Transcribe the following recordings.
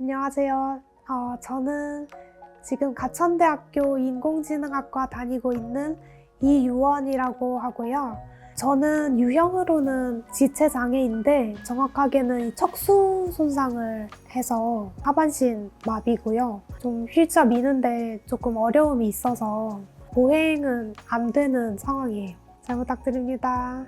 안녕하세요. 어, 저는 지금 가천대학교 인공지능학과 다니고 있는 이유원이라고 하고요. 저는 유형으로는 지체장애인데 정확하게는 이 척수 손상을 해서 하반신 마비고요. 좀 휠체어 미는데 조금 어려움이 있어서 보행은 안 되는 상황이에요. 잘 부탁드립니다.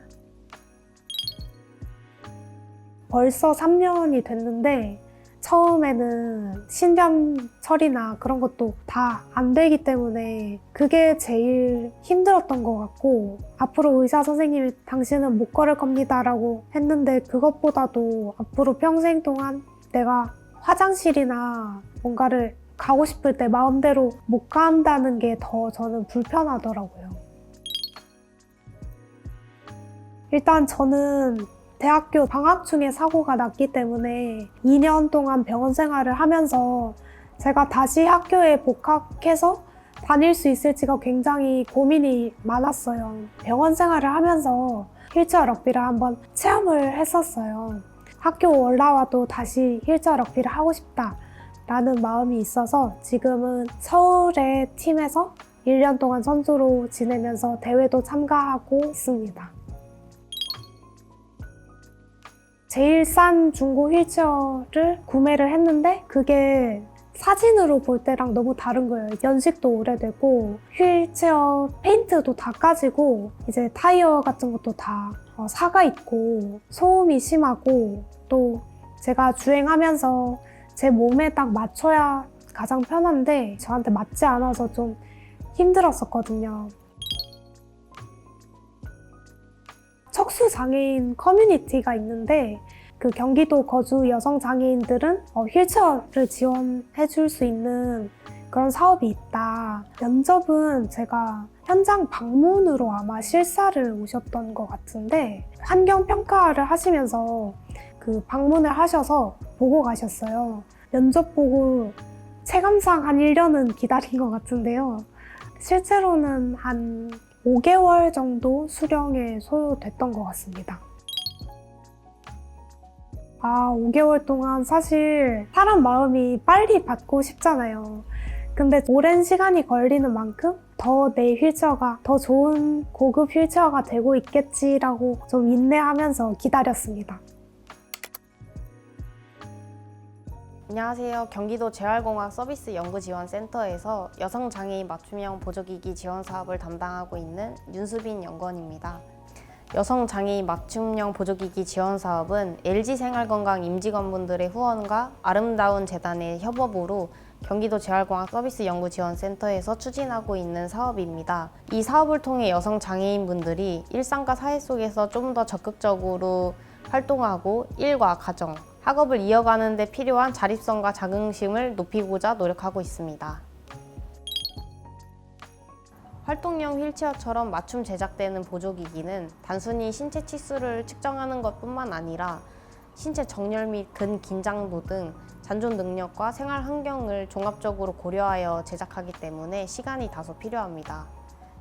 벌써 3년이 됐는데 처음에는 신변 처리나 그런 것도 다 안 되기 때문에 그게 제일 힘들었던 것 같고 앞으로 의사 선생님이 당신은 못 걸을 겁니다라고 했는데 그것보다도 앞으로 평생 동안 내가 화장실이나 뭔가를 가고 싶을 때 마음대로 못 간다는 게 더 저는 불편하더라고요. 일단 저는 대학교 방학 중에 사고가 났기 때문에 2년 동안 병원 생활을 하면서 제가 다시 학교에 복학해서 다닐 수 있을지가 굉장히 고민이 많았어요. 병원 생활을 하면서 휠체어 럭비를 한번 체험을 했었어요. 학교 올라와도 다시 휠체어 럭비를 하고 싶다 라는 마음이 있어서 지금은 서울의 팀에서 1년 동안 선수로 지내면서 대회도 참가하고 있습니다. 제일 싼 중고 휠체어를 구매를 했는데 그게 사진으로 볼 때랑 너무 다른 거예요. 연식도 오래되고 휠체어 페인트도 다 까지고 이제 타이어 같은 것도 다 어, 사가 있고 소음이 심하고 또 제가 주행하면서 제 몸에 딱 맞춰야 가장 편한데 저한테 맞지 않아서 좀 힘들었었거든요. 척수 장애인 커뮤니티가 있는데 그 경기도 거주 여성 장애인들은 어, 휠체어를 지원해 줄 수 있는 그런 사업이 있다. 면접은 제가 현장 방문으로 아마 실사를 오셨던 것 같은데 환경 평가를 하시면서 그 방문을 하셔서 보고 가셨어요. 면접 보고 체감상 한 1년은 기다린 것 같은데요. 실제로는 한 5개월 정도 수령에 소요됐던 것 같습니다. 아, 5개월 동안 사실 사람 마음이 빨리 받고 싶잖아요. 근데 오랜 시간이 걸리는 만큼 더 내 휠체어가 더 좋은 고급 휠체어가 되고 있겠지라고 좀 인내하면서 기다렸습니다. 안녕하세요. 경기도 재활공학 서비스 연구지원센터에서 여성장애인 맞춤형 보조기기 지원 사업을 담당하고 있는 윤수빈 연구원입니다. 여성장애인 맞춤형 보조기기 지원 사업은 LG생활건강 임직원분들의 후원과 아름다운 재단의 협업으로 경기도 재활공학 서비스 연구지원센터에서 추진하고 있는 사업입니다. 이 사업을 통해 여성 장애인분들이 일상과 사회 속에서 좀 더 적극적으로 활동하고 일과 가정, 학업을 이어가는 데 필요한 자립성과 자긍심을 높이고자 노력하고 있습니다. 활동형 휠체어처럼 맞춤 제작되는 보조기기는 단순히 신체 치수를 측정하는 것뿐만 아니라 신체 정렬 및 근 긴장도 등 잔존 능력과 생활 환경을 종합적으로 고려하여 제작하기 때문에 시간이 다소 필요합니다.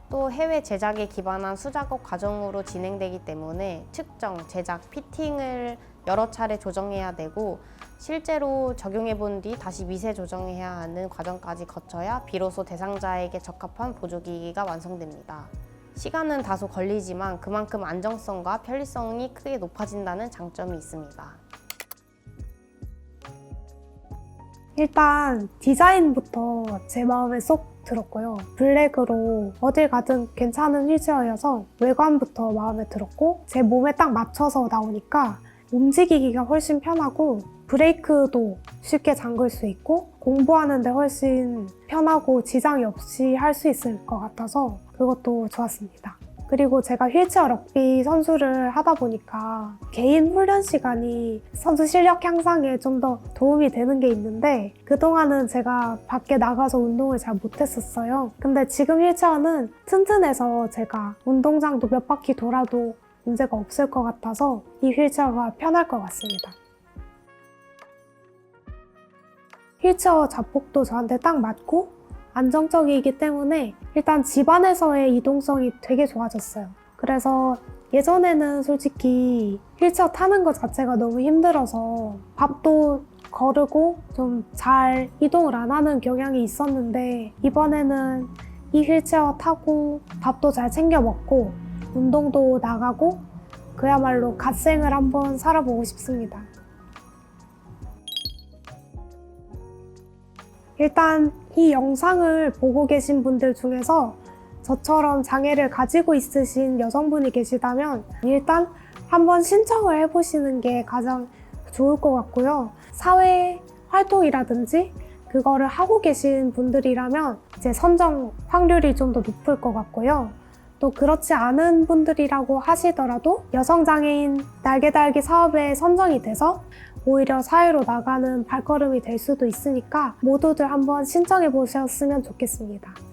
또 해외 제작에 기반한 수작업 과정으로 진행되기 때문에 측정, 제작, 피팅을 여러 차례 조정해야 되고 실제로 적용해 본 뒤 다시 미세 조정해야 하는 과정까지 거쳐야 비로소 대상자에게 적합한 보조기기가 완성됩니다. 시간은 다소 걸리지만 그만큼 안정성과 편리성이 크게 높아진다는 장점이 있습니다. 일단 디자인부터 제 마음에 쏙 들었고요. 블랙으로 어딜 가든 괜찮은 휠체어여서 외관부터 마음에 들었고 제 몸에 딱 맞춰서 나오니까 움직이기가 훨씬 편하고 브레이크도 쉽게 잠글 수 있고 공부하는데 훨씬 편하고 지장이 없이 할 수 있을 것 같아서 그것도 좋았습니다. 그리고 제가 휠체어 럭비 선수를 하다 보니까 개인 훈련 시간이 선수 실력 향상에 좀 더 도움이 되는 게 있는데 그동안은 제가 밖에 나가서 운동을 잘 못했었어요. 근데 지금 휠체어는 튼튼해서 제가 운동장도 몇 바퀴 돌아도 문제가 없을 것 같아서 이 휠체어가 편할 것 같습니다. 휠체어 자폭도 저한테 딱 맞고 안정적이기 때문에 일단 집 안에서의 이동성이 되게 좋아졌어요. 그래서 예전에는 솔직히 휠체어 타는 것 자체가 너무 힘들어서 밥도 거르고 좀 잘 이동을 안 하는 경향이 있었는데 이번에는 이 휠체어 타고 밥도 잘 챙겨 먹고 운동도 나가고 그야말로 갓생을 한번 살아보고 싶습니다. 일단 이 영상을 보고 계신 분들 중에서 저처럼 장애를 가지고 있으신 여성분이 계시다면 일단 한번 신청을 해보시는 게 가장 좋을 것 같고요. 사회 활동이라든지 그거를 하고 계신 분들이라면 이제 선정 확률이 좀 더 높을 것 같고요. 또 그렇지 않은 분들이라고 하시더라도 여성장애인 날개달기 사업에 선정이 돼서 오히려 사회로 나가는 발걸음이 될 수도 있으니까 모두들 한번 신청해 보셨으면 좋겠습니다.